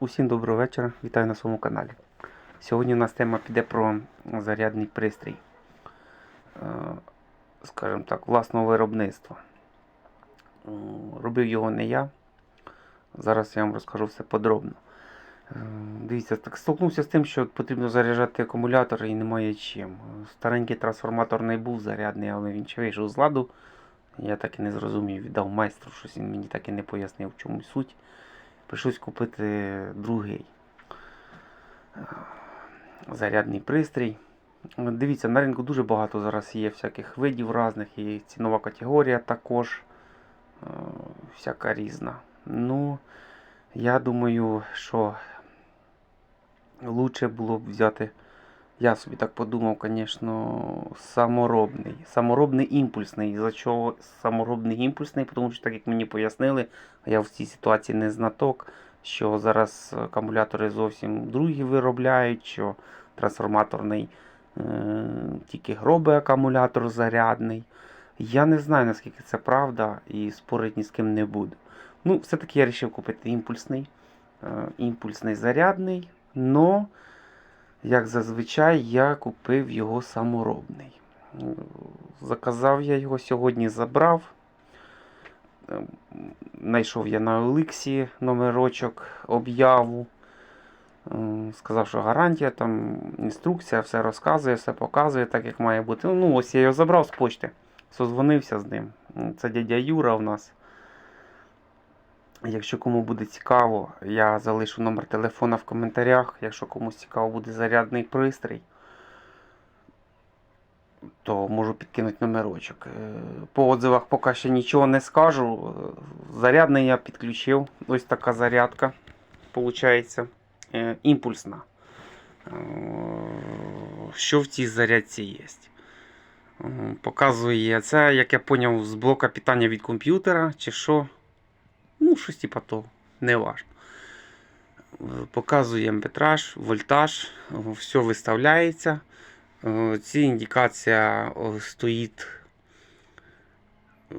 Усім доброго вечора, вітаю на своєму каналі. Сьогодні у нас тема піде про зарядний пристрій, е, скажімо так, власного виробництва. Е, Робив його не я. Зараз я вам розкажу все подробно. Е, Дивіться, так столкнувся з тим, що потрібно заряджати акумулятор і немає чим. Старенький трансформатор не був зарядний, але він чи вийшов з ладу. Я так і не зрозумів, віддав майстру, щось він мені так і не пояснив, в чому суть. Прийшлось купити другий е, зарядний пристрій. Дивіться, на ринку дуже багато зараз є всяких видів різних, і цінова категорія також е, всяка різна. Ну, я думаю, що лучше було б взяти, я собі так подумав, звісно, саморобний. Саморобний імпульсний. За чого саморобний імпульсний? Тому що, так як мені пояснили, я в цій ситуації не знаток, що зараз акумулятори зовсім другі виробляють, що трансформаторний е, тільки гробий акумулятор зарядний. Я не знаю, наскільки це правда, і спорити ні з ким не буду. Ну, все-таки я вирішив купити імпульсний, е, імпульсний зарядний, но, як зазвичай, я купив його саморобний. Е, Заказав я його сьогодні, забрав. Е, Знайшов я на Оликсі номерочок об'яву. Е, Сказав, що гарантія, там інструкція, все розказує, все показує, так як має бути. Ну, ось я його забрав з почти. Созвонився з ним. Це дядя Юра у нас. Якщо кому буде цікаво, я залишу номер телефона в коментарях. Якщо комусь цікаво буде зарядний пристрій, то можу підкинути номерочок. Е, По отзивах поки ще нічого не скажу. Е, Зарядний я підключив. Ось така зарядка. Получається е, імпульсна. Що в цій зарядці є? Показує це, як я поняв, з блока питання від комп'ютера, чи що. Ну, щось типа того, не важно. Е, Показує ампетраж, вольтаж, е, все виставляється. Е, Ці індикація стоїть. е,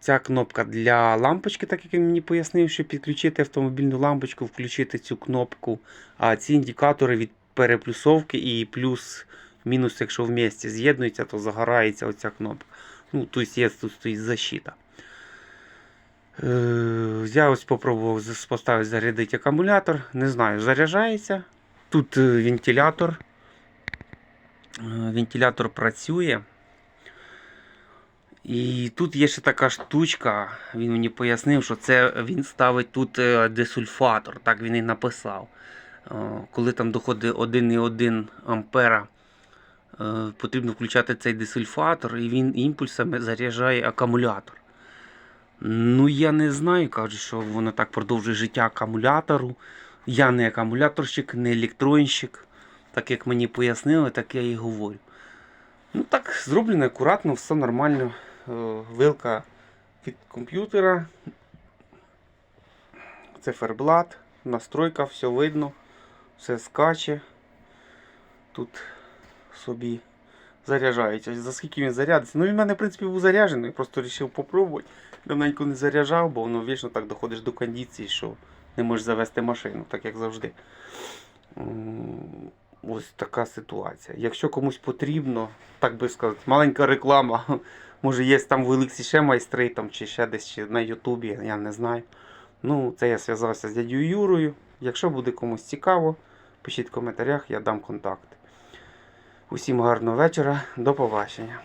Ця кнопка для лампочки, так як він мені пояснив, що підключити автомобільну лампочку, включити цю кнопку. А ці індикатори від переплюсовки і плюс-мінус, якщо в місті з'єднуються, то загорається оця кнопка. Ну, тобто є тут стоїть защита. Я ось спробував поставити зарядити акумулятор. Не знаю, заряджається. Тут е, вентилятор. Е, Вентилятор працює. І тут є ще така штучка. Він мені пояснив, що це він ставить тут е, десульфатор. Так він і написав. Коли там доходить 1,1 ампера, потрібно включати цей десульфатор, і він імпульсами заряджає акумулятор. Ну, я не знаю, кажуть, що воно так продовжує життя акумулятору. Я не акумуляторщик, не електронщик. Так як мені пояснили, так я і говорю. Ну так, зроблено акуратно, все нормально. Е, Вилка від комп'ютера. Циферблат, настройка, все видно, все скаче. Тут собі заряджається. За скільки він зарядиться? Ну він в мене, в принципі, був заряджений, просто вирішив попробувати. Давненько не заряджав, бо воно вічно так доходиш до кондиції, що не можеш завести машину, так як завжди. Ось така ситуація. Якщо комусь потрібно, так би сказати, маленька реклама. Може є там в Еликсі ще майстри, там, чи ще десь чи на Ютубі, я не знаю. Ну, це я зв'язався з дядю Юрою. Якщо буде комусь цікаво, пишіть в коментарях, я дам контакти. Усім гарного вечора, до побачення.